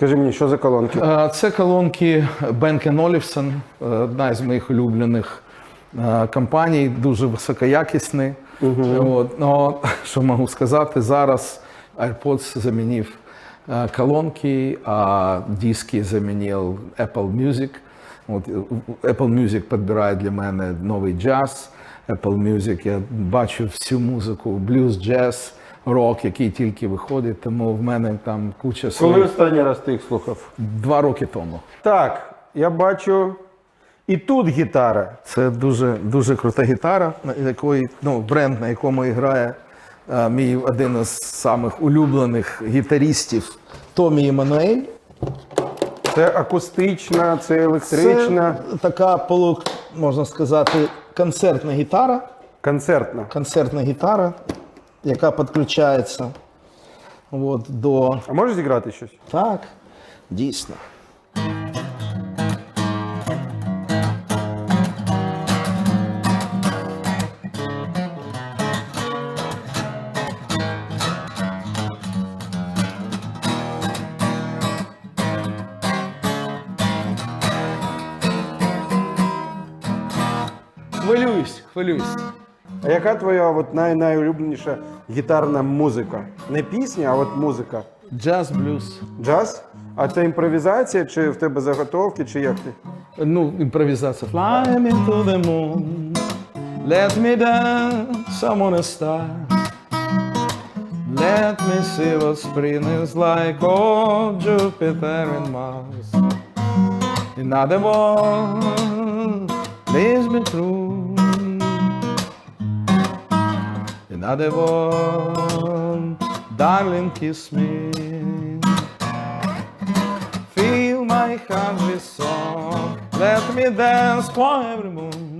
Скажи мені, що за колонки? Е, Це колонки Bang Olufsen, е, одна з моїх улюблених е, компаній, дуже високоякісні. От, ну, що можу сказати, зараз AirPods замінив колонки, а диски замінив Apple Music. От, Apple Music підбирає для мене новий джаз. Apple Music, я бачу всю музику, блюз, джаз, рок, який тільки виходить, тому в мене там куча Коли своїх. останній раз ти їх слухав? Два роки тому. Так, я бачу. І тут гітара. Це дуже дуже крута гітара, на якої ну бренд, на якому грає е, мій один із самих улюблених гітарістів Томі Еммануель. Це акустична, це електрична, Це така полу, можна сказати, концертна гітара. концертна. Концертна гітара, яка підключається от, до А можеш зіграти щось? так, дійсно. Хвилююсь, хвилююсь. А яка твоя от най найулюбленіша гітарна музика? Не пісня, а от музика. Джаз, блюз. Джаз? А це імпровізація, чи в тебе заготовки, чи як ти? Ну, імпровізація. Fly me to the moon, let me dance among the stars. Let me see what spring is like on Jupiter and Mars. Another one, please be true. Another one, darling, kiss me. Fill my heart with song. Let me dance for every moon.